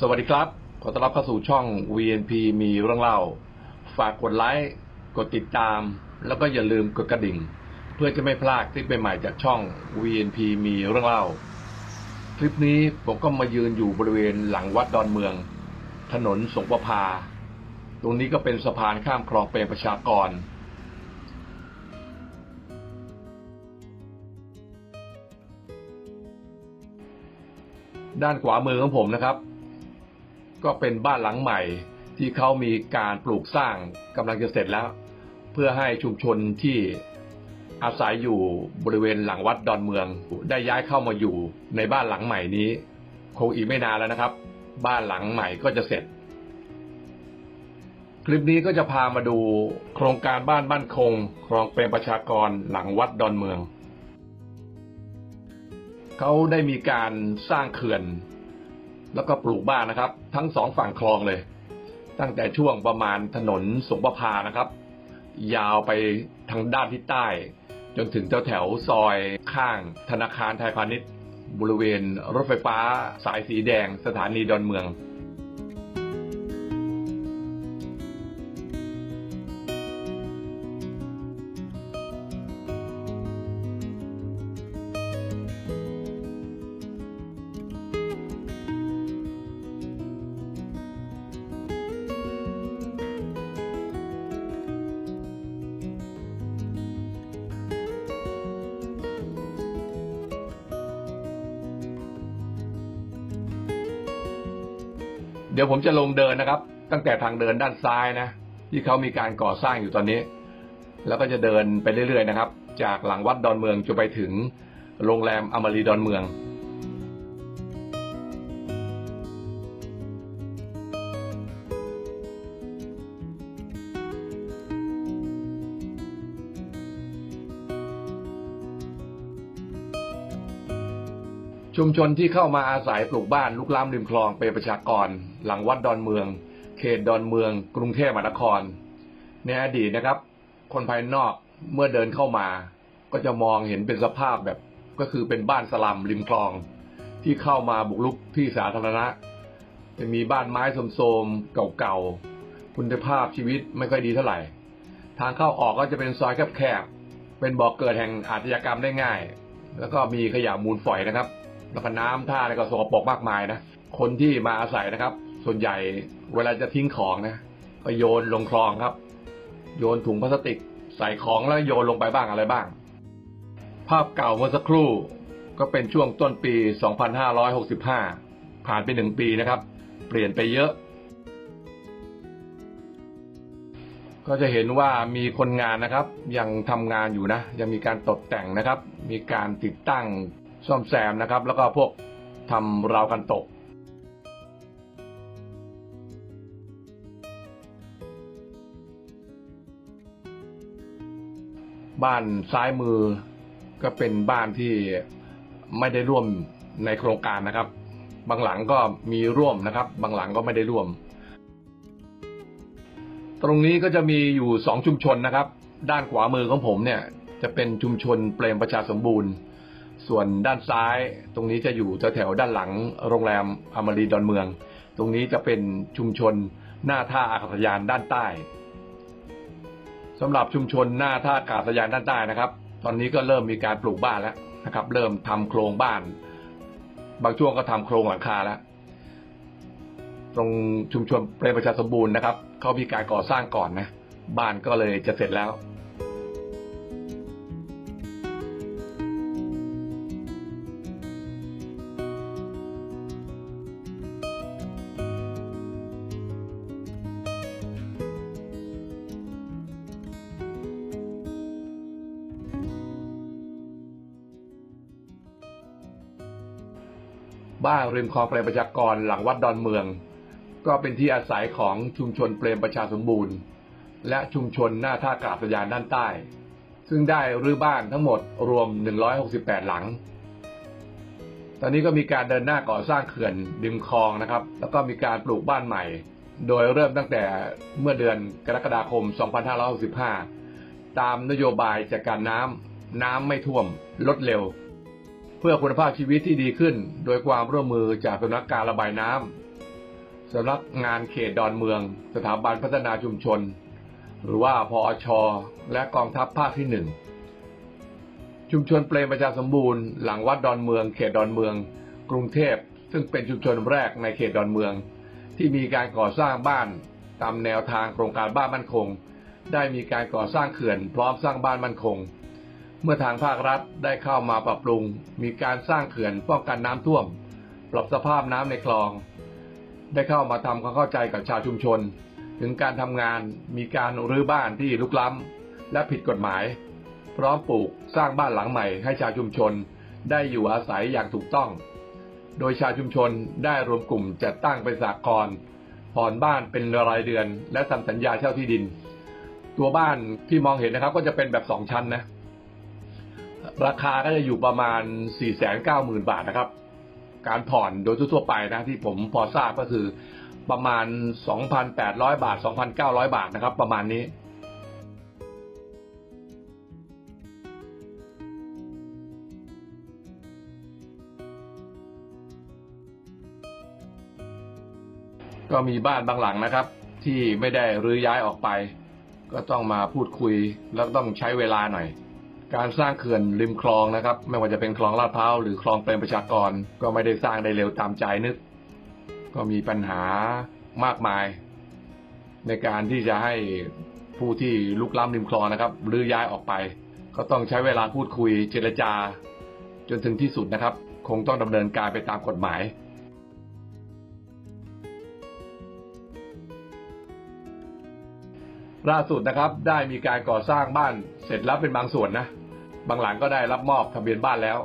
สวัสดีครับ ขอต้อนรับเข้าสู่ช่อง VNP มีเรื่องเล่า ฝากกดไลค์ กดติดตาม แล้วก็อย่าลืมกดกระดิ่ง เพื่อจะไม่พลาดคลิปใหม่ๆจากช่อง VNP มีเรื่องเล่า คลิปนี้ผมก็มายืนอยู่บริเวณหลังวัดดอนเมือง ถนนสงประพา ตรงนี้ก็เป็นสะพานข้ามคลองเปรมประชากรด้านขวามือของผมนะครับ ก็เป็นบ้านหลังใหม่ที่เขามีการปลูกสร้างกำลังจะเสร็จแล้ว เพื่อให้ชุมชนที่อาศัยอยู่บริเวณหลังวัดดอนเมือง ได้ย้ายเข้ามาอยู่ในบ้านหลังใหม่นี้ คงอีกไม่นานแล้วนะครับ บ้านหลังใหม่ก็จะเสร็จ คลิปนี้ก็จะพามาดูโครงการบ้านบ้านคงครองเปรมประชากรหลังวัดดอนเมืองเขาได้มีการสร้างเขื่อน แล้วก็ปลูกบ้านนะครับ ทั้งสองฝั่งคลองเลย ตั้งแต่ช่วงประมาณถนนสงประพานะครับ ยาวไปทางด้านทิศใต้ จนถึงแถวแถวซอยข้างธนาคารไทยพาณิชย์ บริเวณรถไฟฟ้าสายสีแดงสถานีดอนเมือง เดี๋ยวผมจะลงเดินนะครับ ตั้งแต่ทางเดินด้านซ้ายนะ ที่เขามีการก่อสร้างอยู่ตอนนี้ แล้วก็จะเดินไปเรื่อยๆนะครับ จากหลังวัดดอนเมืองจนไปถึงโรงแรมอมรีดอนเมือง ชุมชนที่เข้ามาอาศัยปลูกบ้านลุกล้ำริมคลองเป็นประชากร หลังวัดดอนเมือง เขตดอนเมือง กรุงเทพมหานคร ในอดีตนะครับ คนภายนอกเมื่อเดินเข้ามา ก็จะมองเห็นเป็นสภาพแบบก็คือเป็นบ้านสลัมริมคลอง ที่เข้ามาบุกรุกที่สาธารณะ จะมีบ้านไม้โทรมๆเก่าๆคุณภาพชีวิตไม่ค่อยดีเท่าไหร่ ทางเข้าออกก็จะเป็นซอยแคบๆเป็นบ่อกเกิดแห่งอาชญากรรมได้ง่าย แล้วก็มีขยะมูลฝอยนะครับ แล้วก็น้ำท่าอะไรก็สกปรกมากมายนะคนที่มาอาศัยนะครับ ส่วนใหญ่เวลาจะทิ้งของนะก็โยนลงคลองครับ โยนถุงพลาสติก ใส่ของแล้วโยนลงไปบ้างอะไรบ้าง ภาพเก่าเมื่อสักครู่ก็เป็นช่วงต้นปี 2565 ผ่านไปหนึ่งปีนะครับ เปลี่ยนไปเยอะ ก็จะเห็นว่ามีคนงานนะครับ ยังทำงานอยู่นะ ยังมีการตกแต่งนะครับ มีการติดตั้ง ซ่อมแซมนะครับ แล้วก็พวกทำราวกันตก บ้านซ้ายมือก็เป็นบ้านที่ไม่ได้ร่วมในโครงการนะครับ บางหลังก็มีร่วมนะครับ บางหลังก็ไม่ได้ร่วม ตรงนี้ก็จะมีอยู่สองชุมชนนะครับ ด้านขวามือของผมเนี่ย จะเป็นชุมชนเปรมประชาสมบูรณ์ ส่วนด้านซ้ายตรงนี้จะอยู่แถวๆด้านหลังโรงแรมอมรีดอนเมือง ตรงนี้จะเป็นชุมชนหน้าท่าอากาศยานด้านใต้สำหรับชุมชนหน้าท่าอากาศยานด้านใต้นะครับ ตอนนี้ก็เริ่มมีการปลูกบ้านแล้วนะครับ เริ่มทำโครงบ้าน บางช่วงก็ทำโครงหลังคาแล้ว ตรงชุมชนเปรมประชาสมบูรณ์นะครับเขามีการก่อสร้างก่อนนะ บ้านก็เลยจะเสร็จแล้ว บ้านริมคลองเปรมประชากรหลังวัดดอนเมือง ก็เป็นที่อาศัยของชุมชนเปรมประชาสมบูรณ์ และชุมชนหน้าท่าอากาศยานด้านใต้ ซึ่งได้รื้อบ้านทั้งหมดรวม 168 หลัง ตอนนี้ก็มีการเดินหน้าก่อสร้างเขื่อนริมคลองนะครับ แล้วก็มีการปลูกบ้านใหม่ โดยเริ่มตั้งแต่เมื่อเดือนกรกฎาคม 2565 ตามนโยบายจัดการน้ำน้ำไม่ท่วมลดเร็ว พื่อคุณภาพชีวิตที่ดีขึ้น โดยความร่วมมือจากสำนักการระบายน้ำสำนักงานเขตดอนเมือง สถาบันพัฒนาชุมชน หรือว่าพอชและกองทัพภาคที่หนึ่งชุมชนเปรมประชาสมบูรณ์หลังวัดดอนเมือง เขตดอนเมือง กรุงเทพซึ่งเป็นชุมชนแรกในเขตดอนเมือง ที่มีการก่อสร้างบ้านตามแนวทางโครงการบ้านมั่นคง ได้มีการก่อสร้างเขื่อน พร้อมสร้างบ้านมั่นคง เมื่อทางภาครัฐได้เข้ามาปรับปรุง มีการสร้างเขื่อนป้องกันน้ำท่วม ปรับสภาพน้ำในคลอง ได้เข้ามาทำความเข้าใจกับชาวชุมชน ถึงการทำงานมีการรื้อบ้านที่ลุกล้ำและผิดกฎหมาย พร้อมปลูกสร้างบ้านหลังใหม่ให้ชาวชุมชน ได้อยู่อาศัยอย่างถูกต้อง โดยชาวชุมชนได้รวมกลุ่มจัดตั้งเป็นสากลผ่อนบ้านเป็นรายเดือน และทำสัญญาเช่าที่ดิน ตัวบ้านที่มองเห็นนะครับ ก็จะเป็นแบบสองชั้นนะ ราคาก็จะอยู่ประมาณ 4 9 0 0 0 0 บาทนะครับ การผ่อนโดยทั่วๆไปนะที่ผมพอทราบก็คือประมาณ 2,800 บาท 2,900 บาทนะครับ ประมาณนี้ก็มีบ้านบางหลังนะครับ ที่ไม่ได้รื้อย้ายออกไป ก็ต้องมาพูดคุยแล้วต้องใช้เวลาหน่อย การสร้างเขื่อนริมคลองนะครับ ไม่ว่าจะเป็นคลองลาดพร้าวหรือคลองเปรมประชากร ก็ไม่ได้สร้างได้เร็วตามใจนึก ก็มีปัญหามากมาย ในการที่จะให้ผู้ที่ลุกล้ำริมคลองนะครับรื้อย้ายออกไป ก็ต้องใช้เวลาพูดคุยเจรจา จนถึงที่สุดนะครับ คงต้องดำเนินการไปตามกฎหมายล่าสุดนะครับได้มีการก่อสร้างบ้านเสร็จแล้วเป็นบางส่วนนะ บางหลังก็ได้รับมอบทะเบียนบ้านแล้ว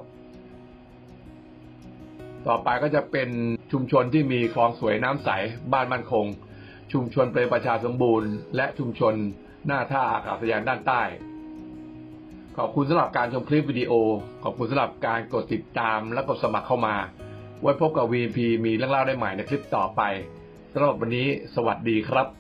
ต่อไปก็จะเป็นชุมชนที่มีคลองสวยน้ำใส บ้านมั่นคง ชุมชนเปรมประชาสมบูรณ์ และชุมชนหน้าท่าอากาศยานด้านใต้ ขอบคุณสำหรับการชมคลิปวิดีโอ ขอบคุณสำหรับการกดติดตามและกดสมัครเข้ามา ไว้พบกับ VP มีเรื่องเล่าได้ใหม่ในคลิปต่อไปสำหรับวันนี้ สวัสดีครับ